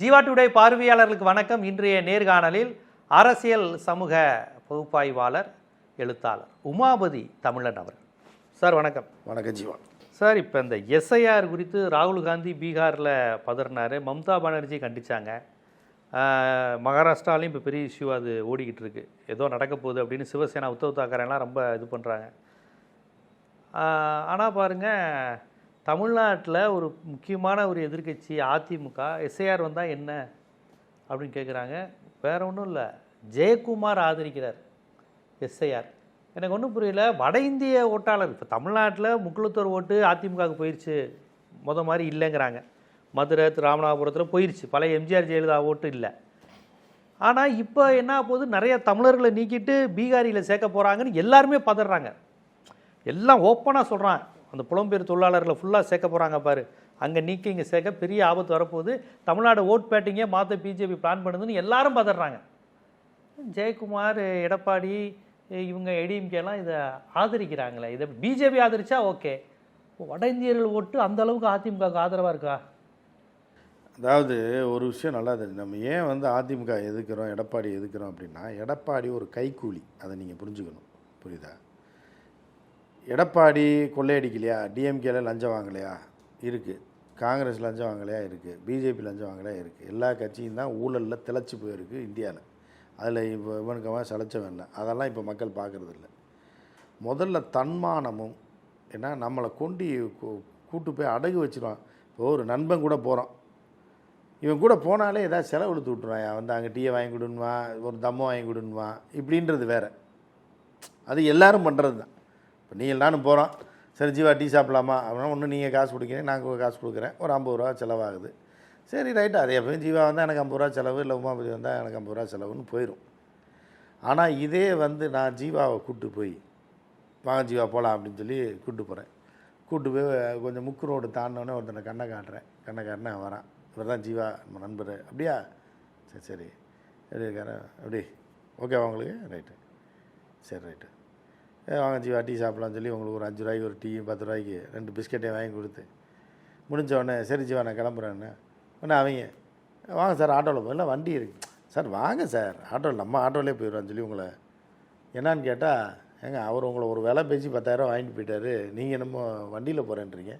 Jeeva today பார்வையாளர்களுக்கு வணக்கம். இன்றைய நேர்காணலில் அரசியல் சமூக பகுப்பாய்வாளர் எழுத்தாளர் உமாபதி தமிழன் அவர் சார் வணக்கம். வணக்கம் ஜீவா. சார் இப்போ இந்த எஸ்ஐஆர் குறித்து ராகுல் காந்தி பீகாரில் பதறினாரு. மம்தா பானர்ஜி கண்டிச்சாங்க. ஆஹ், மகாராஷ்டிராலையும் இப்போ பெரிய இஷ்யூ அது ஓடிக்கிட்டு இருக்கு. ஏதோ நடக்க போகுது அப்படின்னு சிவசேனா உத்தவ் தாக்கரேலாம் ரொம்ப இது பண்ணுறாங்க ஆனால் பாருங்க தமிழ்நாட்டில் ஒரு முக்கியமான ஒரு எதிர்க்கட்சி அதிமுக எஸ்ஐஆர் வந்தால் என்ன? அப்படின்னு கேட்குறாங்க வேற ஒன்றும் இல்லை. ஜெயக்குமார் ஆதரிக்கிறார். எஸ்ஐஆர். எனக்கு ஒன்றும் புரியல. வட இந்திய ஓட்டாளர் இப்போ தமிழ்நாட்டில் முக்குளத்தூர் ஓட்டு அதிமுகவுக்கு போயிடுச்சு முத மாதிரி இல்லைங்கிறாங்க. மதுரை ராமநாதபுரத்தில் போயிடுச்சு பழைய எம்ஜிஆர் ஜெயலலிதா ஓட்டு இல்லை. ஆனால் இப்போ என்ன போகுது? நிறைய தமிழர்களை நீக்கிட்டு பீகாரியில் சேர்க்க போகிறாங்கன்னு எல்லாருமே பதறாங்க. எல்லாம் ஓப்பனாக சொல்கிறான் அந்த புலம்பெயர் தொழிலாளர்களை ஃபுல்லாக சேர்க்க போகிறாங்க பாரு. அங்கே நீக்கி இங்கே சேர்க்க பெரிய ஆபத்து வரப்போகுது. தமிழ்நாடு ஓட் பேட்டிங்கே மாற்ற பிஜேபி பிளான் பண்ணுதுன்னு எல்லாரும் பதறாங்க. ஜெயக்குமார் எடப்பாடி இவங்க ஏடிஎம்கேலாம் இதை ஆதரிக்கிறாங்களே. இதை பிஜேபி ஆதரிச்சா ஓகே. வட இந்தியர்கள் ஓட்டு அந்த அளவுக்கு அதிமுகவுக்கு ஆதரவாக இருக்கா? அதாவது ஒரு விஷயம் நல்லா தெரியும். நம்ம ஏன் வந்து அதிமுக எதுக்குறோம் எடப்பாடி எதுக்குறோம் அப்படின்னா எடப்பாடி ஒரு கைக்கூலி. அதை நீங்கள் புரிஞ்சுக்கணும். புரியுதா? எடப்பாடி கொள்ளையடிக்கலையா? டிஎம்கேல லஞ்சம் வாங்கலையா? இருக்குது காங்கிரஸ் லஞ்சம் வாங்கலையா? இருக்குது பிஜேபி லஞ்சம் வாங்கலையா? இருக்குது எல்லா கட்சியும் தான் ஊழலில் திளைச்சி போயிருக்கு இந்தியாவில் அதில் இப்போ இவனுக்கு அவன் சளைச்சவன் இல்லை அதெல்லாம் இப்போ மக்கள் பார்க்குறது இல்லை முதல்ல தன்மானமும் ஏன்னா நம்மளை கொண்டு கூட்டு போய் அடகு வச்சிருவான். இப்போ ஒரு நண்பன் கூட போகிறோம் இவன் கூட போனாலே ஏதாவது செலவு இழுத்து விட்ருவான் வந்து அங்கே டீயை வாங்கி கொடுன்னுவான். ஒரு தம்மம் வாங்கி கொடுன்னுவான். இப்படின்றது வேறு. அது எல்லாரும் பண்ணுறது தான் இப்போ நீங்கள் நானும் போகிறோம். சரி ஜீவா டீ சாப்பிட்லாமா? அப்படின்னா ஒன்று நீங்கள் காசு கொடுக்குறீங்க நாங்கள் காசு கொடுக்குறேன். ஒரு ஐம்பது ரூபா செலவாகுது. சரி ரைட்டு அது எப்பயும் ஜீவா வந்தால் எனக்கு ஐம்பது ரூபா செலவு இல்லை உமாபதி வந்தால் எனக்கு ஐம்பது ரூபா செலவுன்னு போயிடும் ஆனால் இதே வந்து நான் ஜீவாவை கூப்பிட்டு போய் வாங்க ஜீவா போகலாம் அப்படின்னு சொல்லி கூப்பிட்டு போகிறேன் கூப்பிட்டு போய் கொஞ்சம் முக்கு ரோடு தாண்டினோடனே ஒருத்தனை கண்ணை காட்டுறேன். கண்ணை அவன் வரான். இவர் தான் ஜீவா நம்ம நண்பர். அப்படியா? சரி சரி. எப்படி இருக்காரு? அப்படி ஓகேவா உங்களுக்கு? ரைட்டு சரி ரைட்டு வாங்க ஜீவா டீ சாப்பிட்லாம்னு சொல்லி உங்களுக்கு ஒரு அஞ்சு ரூபாய்க்கு ஒரு டீ பத்து ரூபாய்க்கு ரெண்டு பிஸ்கட்டையும் வாங்கி கொடுத்து முடிஞ்ச உடனே சரி ஜீவா நான் கிளம்புறேன்னு. உடனே அவங்க வாங்க சார் ஆட்டோவில் போய் வண்டி இருக்கு. சார் வாங்க சார் ஆட்டோவில் நம்ம ஆட்டோவிலே போயிடுவான்னு சொல்லி உங்களை என்னான்னு கேட்டால் ஏங்க அவர் உங்களை ஒரு விலை பேசி பத்தாயிரம் வாங்கிட்டு போயிட்டாரு. நீங்கள் என்னமோ வண்டியில் போகிறேன்றீங்க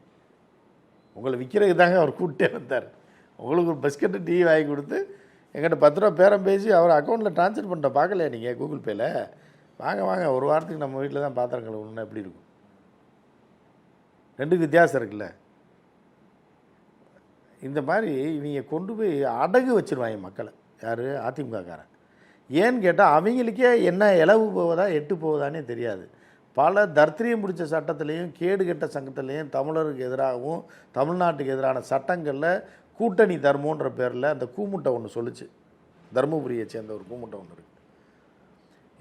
உங்களை விற்கிறதுக்கு தாங்க அவர் கூப்பிட்டே வந்தார். உங்களுக்கு ஒரு பிஸ்கட்டு டீ வாங்கி கொடுத்து எங்கிட்ட பத்து ரூபா பேரம் பேசி அவர் அக்கௌண்ட்டில் ட்ரான்ஸ்ஃபர் பண்ணிட்ட பார்க்கலையா நீங்கள் கூகுள் பேயில் வாங்க வாங்க. ஒரு வாரத்துக்கு நம்ம வீட்டில் தான் பாத்திரம் கழுவணும்னா எப்படி இருக்கும்? ரெண்டுக்கு வித்தியாசம் இருக்குல்ல. இந்த மாதிரி இவங்க கொண்டு போய் அடகு வச்சுருவாங்க மக்களை. யார்? அதிமுகக்காரன். ஏன்னு கேட்டால் அவங்களுக்கே என்ன இலவு போவதா எட்டு போவதானே தெரியாது. பல தர்த்திரியம் பிடிச்ச சட்டத்திலையும் கேடு கெட்ட சங்கத்திலையும் தமிழருக்கு எதிராகவும் தமிழ்நாட்டுக்கு எதிரான சட்டங்களில் கூட்டணி தர்மன்ற பேரில் அந்த கூமுட்டை ஒன்று சொல்லுச்சு. தருமபுரியை சேர்ந்த ஒரு கூமுட்டை ஒன்று இருக்குது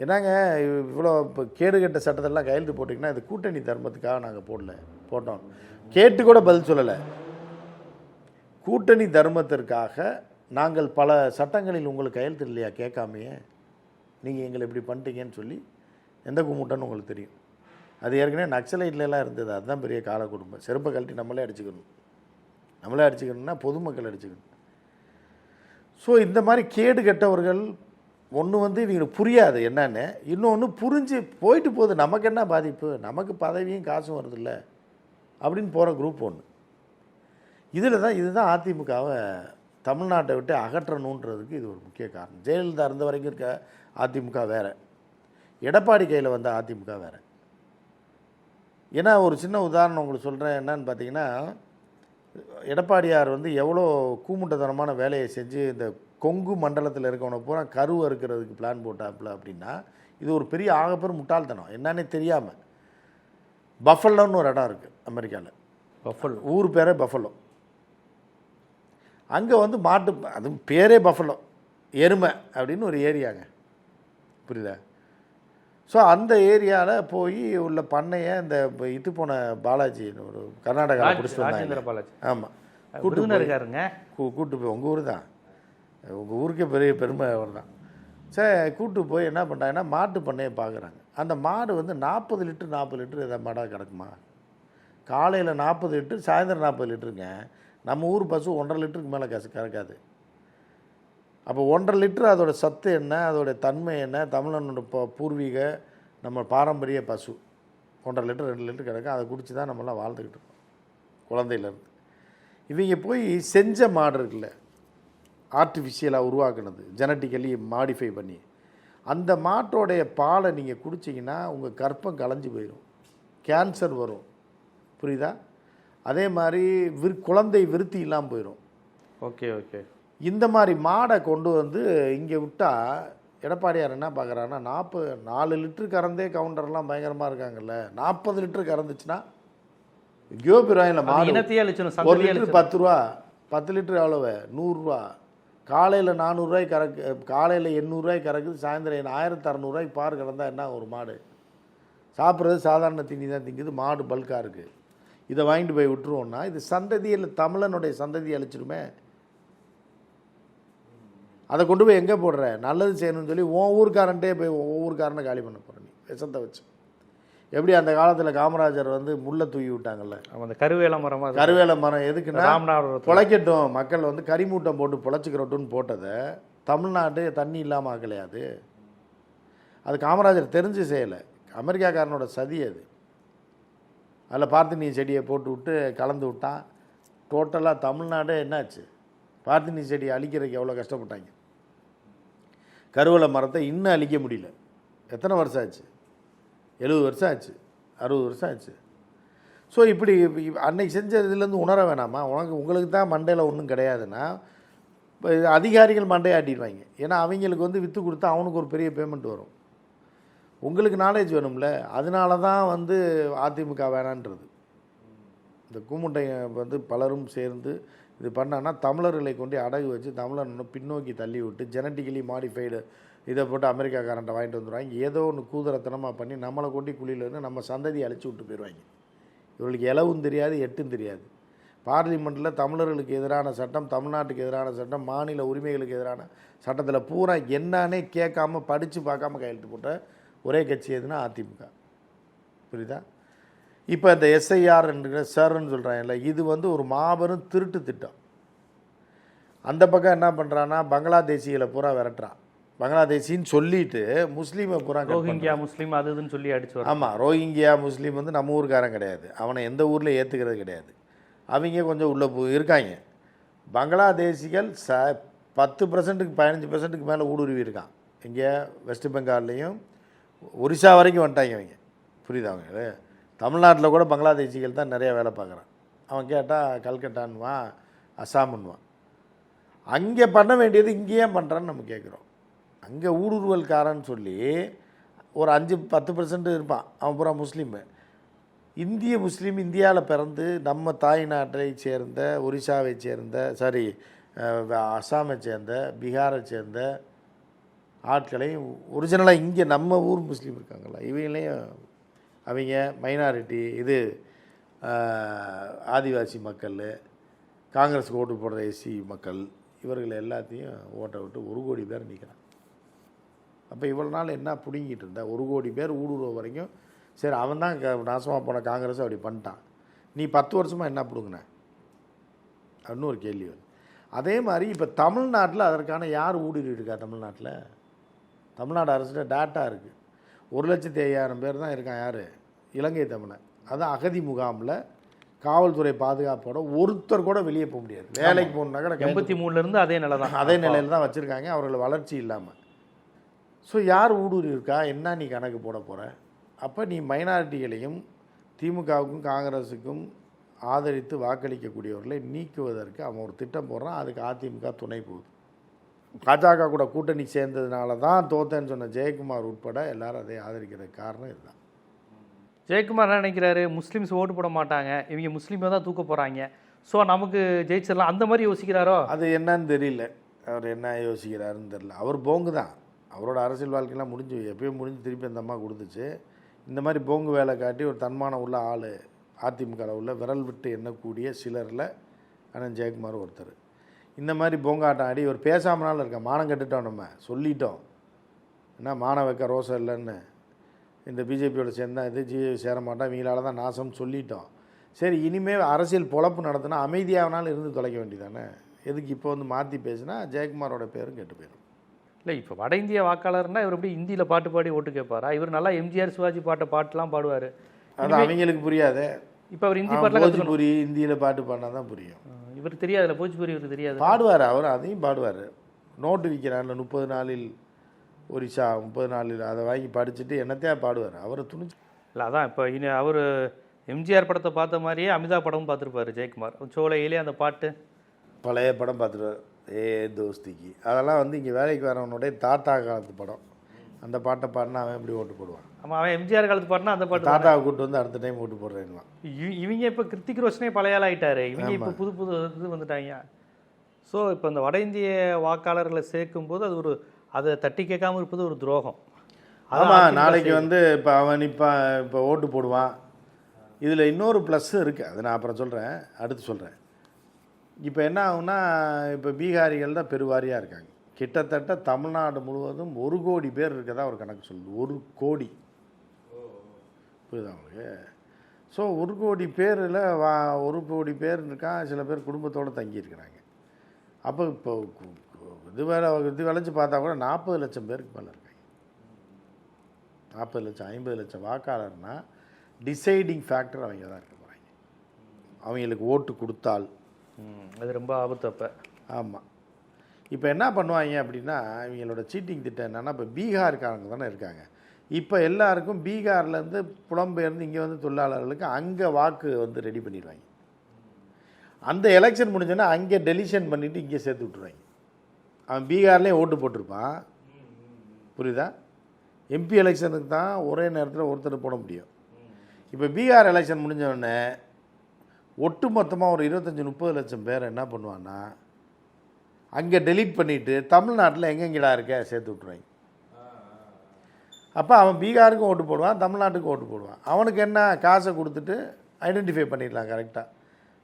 என்னங்க இவ்வளோ இப்போ கேடு கெட்ட சட்டத்தெல்லாம் கையெழுத்து போட்டிங்கன்னா இது கூட்டணி தர்மத்துக்காக நாங்கள் போடல போட்டோம். கேட்டு கூட பதில் சொல்லலை. கூட்டணி தர்மத்திற்காக நாங்கள் பல சட்டங்களில் உங்களுக்கு கையெழுத்து இல்லையா கேட்காமையே? நீங்கள் எங்களை இப்படி பண்ணிட்டீங்கன்னு சொல்லி எந்த கும்பிட்டன்னு உங்களுக்கு தெரியும். அது ஏற்கனவே நக்சலைட்லலாம் இருந்தது அதுதான் பெரிய கால குடும்பம். செருப்பை கழட்டி நம்மளே அடிச்சுக்கணும். நம்மளே அடிச்சுக்கணும்னா பொதுமக்கள் அடிச்சுக்கணும். ஸோ இந்த மாதிரி கேடு கெட்டவர்கள் ஒன்று வந்து இவங்களுக்கு புரியாது என்னன்னு இன்னொன்று புரிஞ்சு போயிட்டு போகுது. நமக்கு என்ன பாதிப்பு? நமக்கு பதவியும் காசும் வருதில்ல அப்படின்னு போகிற குரூப் ஒன்று இதில் தான் இதுதான் அதிமுகவை தமிழ்நாட்டை விட்டு அகற்றணுன்றதுக்கு இது ஒரு முக்கிய காரணம். ஜெயலலிதா இருந்த வரைக்கும் இருக்க அதிமுக வேறு. எடப்பாடி கையில் வந்த அதிமுக வேறு. ஏன்னா ஒரு சின்ன உதாரணம் உங்களுக்கு சொல்கிறேன் என்னன்னு பார்த்தீங்கன்னா எடப்பாடியார் வந்து எவ்வளோ கூமுட்டதனமான வேலையை செஞ்சு இந்த கொங்கு மண்டலத்தில் இருக்கவனை பூரா கரு அறுக்கிறதுக்கு பிளான் போட்டாப்புல அப்படின்னா இது ஒரு பெரிய ஆகப்பெரும் முட்டாள்தனம். என்னன்னே தெரியாமல் பஃபல்லோன்னு ஒரு இடம் இருக்குது அமெரிக்காவில் பஃபல். ஊர் பேரே பஃபலோ. அங்கே வந்து மாட்டு அது பேரே பஃபலோ. எருமை அப்படின்னு ஒரு ஏரியாங்க. புரியுதா? ஸோ அந்த ஏரியாவில் போய் உள்ள பண்ணையை இந்த இது போன பாலாஜின்னு ஒரு கர்நாடகாவில் பிடிச்சிட்டு வந்தாங்க. பாலாஜி. ஆமாம் கூட்டு இருக்காருங்க கூ- கூட்டு போய் உங்கள் ஊர் தான்? உங்கள் ஊருக்கே பெரிய பெருமை அவர் தான் சரி கூட்டு போய் என்ன பண்ணுறாங்கன்னா மாட்டு பண்ணையை பார்க்குறாங்க அந்த மாடு வந்து நாற்பது லிட்டர் நாற்பது லிட்டர் எதாவது மாடாக கிடக்குமா? காலையில் நாற்பது லிட்டர் சாயந்தரம் நாற்பது லிட்டருங்க. நம்ம ஊர் பசு ஒன்றரை லிட்டருக்கு மேலே கச கறக்காது. அப்போ ஒன்றரை லிட்டர் அதோட சத்து என்ன அதோடய தன்மை என்ன? தமிழனோட ப பூர்வீக நம்ம பாரம்பரிய பசு. ஒன்றரை லிட்டர் ரெண்டு லிட்டர் கிடக்கும். அதை குடிச்சு தான் நம்மளாம் வாழ்ந்துக்கிட்டு இருக்கோம். குழந்தையிலேருந்து இவங்க போய் செஞ்ச மாடு இருக்குல்ல ஆர்டிஃபிஷியலாக உருவாக்குனது ஜெனட்டிக்கலி மாடிஃபை பண்ணி. அந்த மாட்டோடைய பாலை நீங்கள் குடிச்சிங்கன்னா உங்கள் கற்பம் கலைஞ்சு போயிடும் கேன்சர் வரும். புரியுதா? அதே மாதிரி விற் குழந்தை விருத்தி இல்லாமல் போயிடும் ஓகே ஓகே. இந்த மாதிரி மாடை கொண்டு வந்து இங்கே விட்டா எடப்பாடியார் என்ன பார்க்குறாருன்னா நாற்பது நாலு லிட்டர் கறந்தே கவுண்டர்லாம் பயங்கரமாக இருக்காங்கல்ல நாற்பது லிட்டர் கறந்துச்சுன்னா எங்கேயோ அது மாடு ஒரு லிட்டர் பத்து ரூபா பத்து லிட்டர் எவ்வளவு நூறுரூவா காலையில் நானூறுரூவாய்க்கு கறக்கு காலையில் எண்ணூறுரூவாய்க்கு கறக்குது சாயந்தரம் ஆயிரத்தி அறநூறுவாய்க்கு பார் கறந்தா என்ன ஒரு மாடு? சாப்பிட்றது சாதாரண திணி தான் திங்குது மாடு பல்காக இருக்குது இதை வாங்கிட்டு போய் விட்டுருவோன்னா இது சந்ததியில் தமிழனுடைய சந்ததியை அழிச்சிருமே. அதை கொண்டு போய் எங்கே போடுற? நல்லது செய்யணும்னு சொல்லி உன் ஊர்க்காரன்ட்டே போய் உன் காலி பண்ண போகிற நீ விஷத்தை வச்சு. எப்படி அந்த காலத்தில் காமராஜர் வந்து முள்ளை தூக்கி விட்டாங்கல்ல? அந்த கருவேல மரம் கருவேல மரம் எதுக்குன்னா பொழைக்கட்டும் மக்கள் வந்து கரிமூட்டம் போட்டு பொழைச்சிக்கிறட்டும்னு போட்டதை தமிழ்நாடு தண்ணி இல்லாமல் ஆக்கலையாது அது? காமராஜர் தெரிஞ்சு செய்யலை. அமெரிக்காக்காரனோட சதி அது. அதில் பார்த்தினி செடியை போட்டு விட்டு கலந்து விட்டான். டோட்டலாக தமிழ்நாடே என்னாச்சு? பார்த்தினி செடியை அழிக்கிறதுக்கு எவ்வளோ கஷ்டப்பட்டாங்க? கருவேல மரத்தை இன்னும் அழிக்க முடியல. எத்தனை வருஷம் ஆச்சு? எழுபது வருஷம் ஆச்சு அறுபது வருஷம் ஆச்சு. ஸோ இப்படி அன்னைக்கு செஞ்ச இதுலேருந்து உணர வேணாமா? உனக்கு உங்களுக்கு தான் மண்டையில் ஒன்றும் கிடையாதுன்னா இப்போ இது அதிகாரிகள் மண்டையை ஆட்டிடுவாங்க. ஏன்னா அவங்களுக்கு வந்து விற்று கொடுத்தா அவனுக்கு ஒரு பெரிய பேமெண்ட் வரும். உங்களுக்கு நாலேஜ் வேணும்ல அதனால தான் வந்து அதிமுக வேணான்றது. இந்த கூமுட்டை வந்து பலரும் சேர்ந்து இது பண்ணான்னா தமிழர்களை கொண்டு அடகு வச்சு தமிழனை பின்னோக்கி தள்ளி விட்டு ஜெனட்டிக்கலி மாடிஃபைடு இதை போட்டு அமெரிக்காக்காரன்ட்ட வாங்கிட்டு வந்துடுவாங்க ஏதோ ஒன்று கூதரத்தனமாக பண்ணி நம்மளை கொண்டு குழியிலேருந்து நம்ம சந்ததியை அழிச்சு விட்டு போயிடுவாங்க இவர்களுக்கு இலவும் தெரியாது எட்டும் தெரியாது. பார்லிமெண்ட்டில் தமிழர்களுக்கு எதிரான சட்டம் தமிழ்நாட்டுக்கு எதிரான சட்டம் மாநில உரிமைகளுக்கு எதிரான சட்டத்தில் பூரா என்னன்னே கேட்காம படித்து பார்க்காம கையெழுத்து போட்ட ஒரே கட்சி எதுனா அதிமுக. புரியுதா? இப்போ இந்த எஸ்ஐஆர் என்கிற சார்ன்னு சொல்கிறாங்கல்ல இது வந்து ஒரு மாபெரும் திருட்டு திட்டம். அந்த பக்கம் என்ன பண்ணுறான்னா பங்களாதேசிகளை பூரா விரட்டுறான். பங்களாதேசின்னு சொல்லிட்டு முஸ்லீமை cut ரோஹிங்கியா முஸ்லீம் அது இதுன்னு சொல்லி அடிச்சு ஆமாம் ரோஹிங்கியா முஸ்லீம் வந்து நம்ம ஊருக்காரன் கிடையாது. அவனை எந்த ஊரில் ஏற்றுக்கிறது கிடையாது. அவங்க கொஞ்சம் உள்ளே போ இருக்காங்க. பங்களாதேசிகள் ச பத்து பர்சன்ட்டுக்கு பதினஞ்சு பர்சன்ட்டுக்கு மேலே ஊடுருவி இருக்கான். இங்கே வெஸ்ட் பெங்கால்லையும் ஒரிசா வரைக்கும் வந்துட்டாங்க அவங்க புரியுதா அவங்க தமிழ்நாட்டில் கூட பங்களாதேசிகள் தான் நிறைய வேலை பார்க்குறான். அவன் கேட்டால் கல்கட்டான்வான் அஸ்ஸாமுன்வான் அங்கே பண்ண வேண்டியது இங்கேயே பண்ணுறான்னு நம்ம கேட்குறோம் அங்கே ஊடுருவல்காரன்னு சொல்லி ஒரு அஞ்சு பத்து பர்சன்ட் இருப்பான். அவன் பூரா முஸ்லீமு. இந்திய முஸ்லீம் இந்தியாவில் பிறந்து நம்ம தாய்நாட்டை சேர்ந்த ஒரிசாவை சேர்ந்த சாரி அஸ்ஸாமை சேர்ந்த பீகாரை சேர்ந்த ஆட்களையும் ஒரிஜினலாக இங்கே நம்ம ஊர் முஸ்லீம் இருக்காங்களா இவங்களையும் அவங்க மைனாரிட்டி இது ஆதிவாசி மக்கள் காங்கிரஸுக்கு ஓட்டு போடுற எஸ்சி மக்கள் இவர்கள் எல்லாத்தையும் ஓட்டை விட்டு ஒரு கோடி பேர் நிற்கிறான் அப்போ இவ்வளோ நாள் என்ன பிடுங்கிட்டு இருந்தா? ஒரு கோடி பேர் ஊடுருவ வரைக்கும் சரி அவன் தான் நாசமாக போன காங்கிரஸ் அப்படி பண்ணிட்டான். நீ பத்து வருஷமாக என்ன பிடுங்கின? அப்படின்னு ஒரு கேள்வி வருது. அதே மாதிரி இப்போ தமிழ்நாட்டில் அதற்கான யார் ஊடுருவி இருக்கா தமிழ்நாட்டில்? தமிழ்நாடு அரசுகிட்ட டேட்டா இருக்குது ஒரு லட்சத்தி ஐயாயிரம் பேர் தான் இருக்கான் யார்? இலங்கை தமிழன். அதான் அகதி முகாமில் காவல்துறை பாதுகாப்போட ஒருத்தர் கூட வெளியே போக முடியாது. வேலைக்கு போகணுன்னா கூட எண்பத்தி மூணுல இருந்து அதே நிலை தான் அதே நிலையில் தான் வச்சுருக்காங்க. அவர்கள் வளர்ச்சி இல்லாமல் ஸோ யார் ஊடுருவி இருக்கா என்ன நீ கணக்கு போட போகிற அப்போ நீ மைனாரிட்டிகளையும் திமுகவுக்கும் காங்கிரஸுக்கும் ஆதரித்து வாக்களிக்கக்கூடியவர்களை நீக்குவதற்கு அவன் ஒரு திட்டம் போடுறான். அதுக்கு அதிமுக துணை போகுது. பாஜக கூட கூட்டணி சேர்ந்ததுனால தான் தோத்தேன்னு சொன்ன ஜெயக்குமார் உட்பட எல்லாரும் அதை ஆதரிக்கிறதுக்கு காரணம் இதுதான். ஜெயக்குமார் என்ன நினைக்கிறாரு? முஸ்லீம்ஸ் ஓட்டு போட மாட்டாங்க. இவங்க முஸ்லீமை தான் தூக்க போறாங்க. ஸோ நமக்கு ஜெயிச்சிடலாம். அந்த மாதிரி யோசிக்கிறாரோ? அது என்னன்னு தெரியல. அவர் என்ன யோசிக்கிறாருன்னு தெரியல. அவர் போங்கு தான் அவரோட அரசியல் வாழ்க்கையெல்லாம் முடிஞ்சு எப்பயும் முடிஞ்சு திருப்பி அந்த அம்மா கொடுத்துச்சு. இந்த மாதிரி போங்கு வேலை காட்டி ஒரு தன்மானம் உள்ள ஆள் அதிமுகவில் உள்ள விரல் விட்டு எண்ணக்கூடிய சிலரில் அண்ணன் ஜெயக்குமார் ஒருத்தர். இந்த மாதிரி போங்காட்டம் ஆடி ஒரு பேசாமனாலும் இருக்க மானம் கட்டுட்டோம் நம்ம சொல்லிட்டோம். என்ன மானம் வைக்க ரோசம் இல்லைன்னு. இந்த பிஜேபியோட சேர்ந்தா இது ஜி சேர மாட்டோம் இவங்களால தான் நாசம்னு சொல்லிட்டோம். சரி இனிமேல் அரசியல் பொழப்பு நடத்தினா அமைதியாகனாலும் இருந்து தொலைக்க வேண்டியதானே? எதுக்கு இப்போ வந்து மாற்றி பேசினா ஜெயக்குமாரோட பேரும் கெட்டு போயிடும் இல்லை இப்போ வட இந்திய வாக்காளர்னா இவர் எப்படி ஹிந்தியில் பாட்டு பாடி ஓட்டு கேட்பாரா? இவர் நல்லா எம்ஜிஆர் சிவாஜி பாட்டை பாட்டுலாம் பாடுவார். அது அவங்களுக்கு புரியாதே. இப்போ அவர் ஹிந்தி பாட்டில் போஜ்புரி ஹிந்தியில் பாட்டு பாடினா தான் புரியும். இவர் தெரியாதுல்ல போஜ்பூரி இவருக்கு தெரியாது. பாடுவார் அவர் அதையும் பாடுவார். நோட்டு விற்கிறான்ல முப்பது நாளில் ஒரிசா முப்பது நாளில் அதை வாங்கி படிச்சுட்டு என்னத்தையா பாடுவார்? அவரை துணிச்சு இல்லை அதான் இப்போ இனி அவர் எம்ஜிஆர் படத்தை பார்த்த மாதிரியே அமிதாப் படமும் பார்த்துருப்பாரு ஜெயக்குமார். சோலையிலே அந்த பாட்டு. பழைய படம் பார்த்துருவார். ஏ தோஸ்திக்கு. அதெல்லாம் வந்து இங்கே வேலைக்கு வரவனுடைய தாத்தா காலத்து படம். அந்த பாட்டை பாடினா அவன் எப்படி ஓட்டு போடுவான்? ஆமாம் அவன் எம்ஜிஆர் காலத்து பாட்டுனா அந்த பாட்டு தாத்தாவை கூட்டு வந்து அடுத்த டைம் ஓட்டு இவ- இவங்க இப்போ கிருத்திக் ரோஷனே பழைய ஆள் ஆயிட்டாரு. இவங்க இப்போ புது புது இது வந்துட்டாங்க. ஸோ இப்போ இந்த வட இந்திய வாக்காளர்களை சேர்க்கும்போது அது ஒரு அதை தட்டி கேட்காம இருப்பது ஒரு துரோகம். ஆமாம் நாளைக்கு. வந்து இப்போ அவன் இப்போ இப்போ ஓட்டு போடுவான். இதில் இன்னொரு ப்ளஸ் இருக்குது அதை நான் அப்புறம் சொல்கிறேன் அடுத்து சொல்கிறேன் இப்போ என்ன ஆகுனா இப்போ பீகாரிகள் தான் பெருவாரியாக இருக்காங்க. கிட்டத்தட்ட தமிழ்நாடு முழுவதும் ஒரு கோடி பேர் இருக்கதா ஒரு கணக்கு சொல்லுது. ஒரு கோடி. புரியுதா அவங்களுக்கு ஸோ ஒரு கோடி பேரில் வா ஒரு கோடி பேர் இருக்கான் சில பேர் குடும்பத்தோடு தங்கியிருக்கிறாங்க. அப்போ இப்போ இது வேலை இது விளைஞ்சு பார்த்தா கூட நாற்பது லட்சம் பேருக்கு மேலே இருக்காங்க. நாற்பது லட்சம் ஐம்பது லட்சம் வாக்காளர்னால் டிசைடிங் ஃபேக்டர் அவங்க தான் இருக்க போகிறாங்க அவங்களுக்கு ஓட்டு கொடுத்தால் அது ரொம்ப ஆபத்து அப்போ. ஆமாம் இப்போ என்ன பண்ணுவாங்க அப்படின்னா இவங்களோட சீட்டிங் திட்டம் என்னென்னா இப்போ பீகார்காரங்க தானே இருக்காங்க. இப்போ எல்லாருக்கும் பீகார்லேருந்து புலம்பெயர்ந்து இங்கே வந்து தொழிலாளர்களுக்கு அங்கே வாக்கு வந்து ரெடி பண்ணிடுவாங்க. அந்த எலெக்ஷன் முடிஞ்சோன்னா அங்கே டெலிஷன் பண்ணிவிட்டு இங்கே சேர்த்து விட்ருவாங்க அவன் பீகார்லேயும் ஓட்டு போட்டிருப்பான். புரியுதா? எம்பி எலெக்ஷனுக்கு தான் ஒரே நேரத்தில் ஒருத்தர் போட முடியும். இப்போ பீகார் எலெக்ஷன் முடிஞ்சோடனே ஒட்டு மொத்தமாக ஒரு இருபத்தஞ்சி முப்பது லட்சம் பேர் என்ன பண்ணுவான்னா அங்கே டெலீட் பண்ணிவிட்டு தமிழ்நாட்டில் எங்கெங்கடா இருக்க சேர்த்து விட்ருவாங்க அப்போ அவன் பீகாருக்கும் ஓட்டு போடுவான் தமிழ்நாட்டுக்கும் ஓட்டு போடுவான். அவனுக்கு என்ன காசை கொடுத்துட்டு ஐடென்டிஃபை பண்ணிடலாம் கரெக்டாக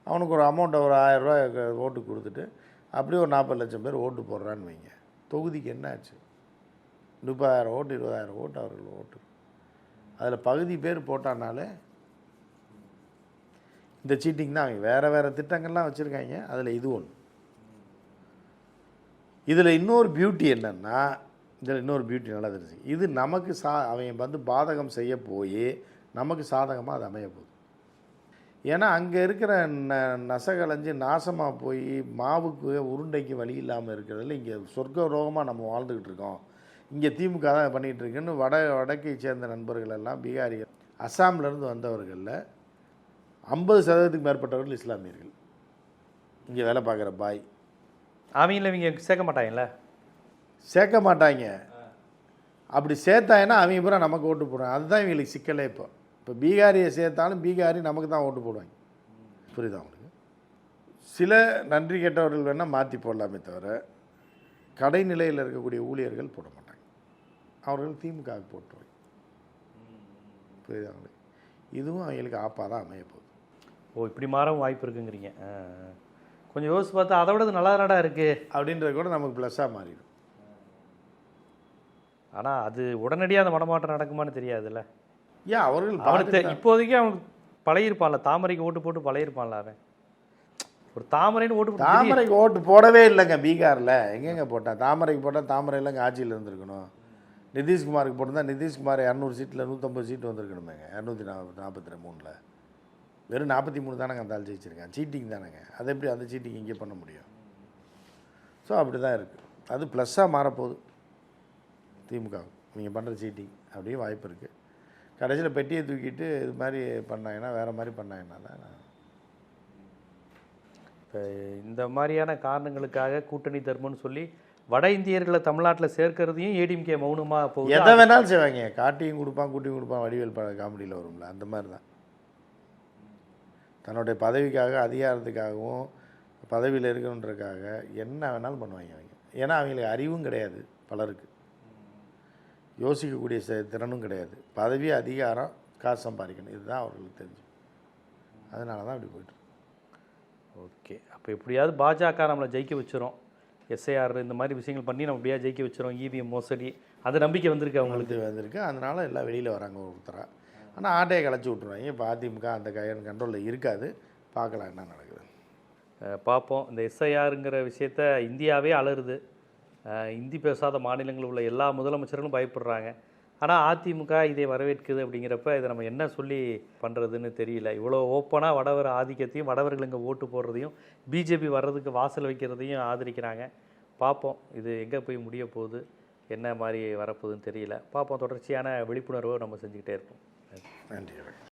அவனுக்கு ஒரு அமௌண்ட்டை ஒரு ஆயிரரூவா ஓட்டு கொடுத்துட்டு அப்படியே ஒரு நாற்பது லட்சம் பேர் ஓட்டு போடுறான்னு வைங்க. தொகுதிக்கு என்ன ஆச்சு? முப்பதாயிரம் ஓட்டு இருபதாயிரம் ஓட்டு அவர்கள் ஓட்டு. அதில் பகுதி பேர் போட்டானாலே இந்த சீட்டிங் தான். அவங்க வேறு வேறு திட்டங்கள்லாம் வச்சுருக்காங்க. அதில் இது ஒன்று இதில் இன்னொரு பியூட்டி என்னென்னா இதில் இன்னொரு பியூட்டி நல்லா தெரிஞ்சு இது நமக்கு சா அவன் வந்து பாதகம் செய்ய போய் நமக்கு சாதகமாக அது அமைய போகுது. ஏன்னா அங்கே இருக்கிற ந நசகலைஞ்சு நாசமாக போய் மாவுக்கு உருண்டைக்கு வழி இல்லாமல் இருக்கிறதுல இங்கே சொர்க்க ரோகமாக நம்ம வாழ்ந்துக்கிட்டு இருக்கோம். இங்கே திமுக தான் பண்ணிகிட்டு இருக்குன்னு வட வடக்கை சேர்ந்த நண்பர்கள் எல்லாம் பீகாரிகள் அஸ்ஸாம்லேருந்து வந்தவர்களில் ஐம்பது சதவீதத்துக்கு மேற்பட்டவர்கள் இஸ்லாமியர்கள். இங்கே வேலை பார்க்குற பாய். அவங்கள இவங்க சேர்க்க மாட்டாங்கல்ல? சேர்க்க மாட்டாங்க. அப்படி சேர்த்தாங்கன்னா அவங்க பூரா நமக்கு ஓட்டு போடுறாங்க அதுதான் இவங்களுக்கு சிக்கலே இப்போ. இப்போ பீகாரியை சேர்த்தாலும் பீகாரி நமக்கு தான் ஓட்டு போடுவாங்க. புரியுதா உங்களுக்கு? சில நன்றி கெட்டவர்கள் வேணால் மாற்றி போடலாமே தவிர கடைநிலையில் இருக்கக்கூடிய ஊழியர்கள் போட மாட்டாங்க. அவர்கள் திமுக போட்டுருவாங்க புரியுதா உங்களுக்கு? இதுவும் அவங்களுக்கு ஆப்பாக தான் அமைய போகுது. ஓ இப்படி மாறவும் வாய்ப்பு இருக்குங்கிறீங்க. கொஞ்சம் யோசிச்சு பார்த்தா அதை விட இது நல்லா தானடா இருக்கு. அப்படின்றது கூட நமக்கு ப்ளஸ்ஸாக மாறிடும். ஆனால் அது உடனடியாக அந்த மடமாற்றம் நடக்குமான்னு தெரியாதுல்ல. ஏன்? அவர்கள் அவனுக்கு இப்போதைக்கு அவனுக்கு பழகிருப்பான்ல தாமரைக்கு ஓட்டு போட்டு பழகிருப்பான்ல அவன். ஒரு தாமரைன்னு ஓட்டு தாமரைக்கு ஓட்டு போடவே இல்லைங்க பீகாரில். எங்கெங்க போட்டான் தாமரைக்கு போட்டால் தாமரையில் இங்கே ஆட்சியில் இருந்திருக்கணும். நிதிஷ்குமாருக்கு போட்டிருந்தா நிதிஷ்குமார் இரநூறு சீட்டில் நூற்றம்பது சீட்டு வந்திருக்கணுமேங்க. இரநூத்தி நாற்பது நாற்பத்தி மூணில். வெறும் நாற்பத்தி மூணு தானங்க அந்த ஆள் ஜெயிச்சிருக்கான் சீட்டிங் தானேங்க. அதை எப்படி அந்த சீட்டிங் இங்கே பண்ண முடியும்? ஸோ அப்படி தான் இருக்குது அது ப்ளஸ்ஸாக மாறப்போகுது. திமுக நீங்கள் பண்ணுற சீட்டிங் அப்படியே வாய்ப்பு இருக்குது கடைசியில் பெட்டியை தூக்கிட்டு இது மாதிரி பண்ணாங்கன்னா வேறு மாதிரி பண்ணாங்கன்னா தான் இப்போ இந்த மாதிரியான காரணங்களுக்காக கூட்டணி தர்மம்னு சொல்லி வட இந்தியர்களை தமிழ்நாட்டில் சேர்க்கறதையும் ஏடிஎம்கே மௌனமாக போகுது. எதை வேணாலும் செய்வாங்க. காட்டியும் கொடுப்பான் கூட்டியும் கொடுப்பான் வடிவேல் பட காமெடியில் வரும்ல அந்த மாதிரி தான் தன்னுடைய பதவிக்காக அதிகாரத்துக்காகவும் பதவியில் இருக்கணுன்றதுக்காக என்ன வேணாலும் பண்ணுவாங்க அவங்க. ஏன்னா அவங்களுக்கு அறிவும் கிடையாது பலருக்கு. யோசிக்கக்கூடிய செ- திறனும் கிடையாது. பதவி அதிகாரம் காசு சம்பாதிக்கணும். இதுதான் அவர்களுக்கு தெரிஞ்சு. அதனால தான் அப்படி போயிட்டு. ஓகே. அப்போ எப்படியாவது பாஜக நம்மளை ஜெயிக்க வச்சிரும். எஸ்ஐஆர் இந்த மாதிரி விஷயங்கள் பண்ணி நம்ம எப்படியா ஜெயிக்க வச்சிரும். இவிஎம் மோசடி அது நம்பிக்கை வந்திருக்கு அவங்களுக்கு. வந்திருக்கு. அதனால எல்லாம் வெளியில் வராங்க ஒருத்தராக ஆனால் ஆட்டையை கலைச்சி விட்ருவாங்க இப்போ அதிமுக அந்த கையன் கண்ட்ரோலில் இருக்காது. பார்க்கலாம் என்ன நடக்குது. பார்ப்போம். இந்த எஸ்ஐஆருங்கிற விஷயத்த இந்தியாவே அலறுது. இந்தி பேசாத மாநிலங்களில் உள்ள எல்லா முதலமைச்சர்களும் பயப்படுறாங்க. ஆனால் அதிமுக இதை வரவேற்குது அப்படிங்கிறப்ப இதை நம்ம என்ன சொல்லி பண்ணுறதுன்னு தெரியல. இவ்வளோ ஓப்பனாக வடவர் ஆதிக்கத்தையும் வடவர்கள் இங்கே ஓட்டு போடுறதையும் பிஜேபி வர்றதுக்கு வாசல் வைக்கிறதையும் ஆதரிக்கிறாங்க. பார்ப்போம். இது எங்கே போய் முடிய போகுது? என்ன மாதிரி வரப்போகுதுன்னு தெரியல. பார்ப்போம். தொடர்ச்சியான விழிப்புணர்வை நம்ம செஞ்சுக்கிட்டே இருப்போம். நன்றி வணக்கம்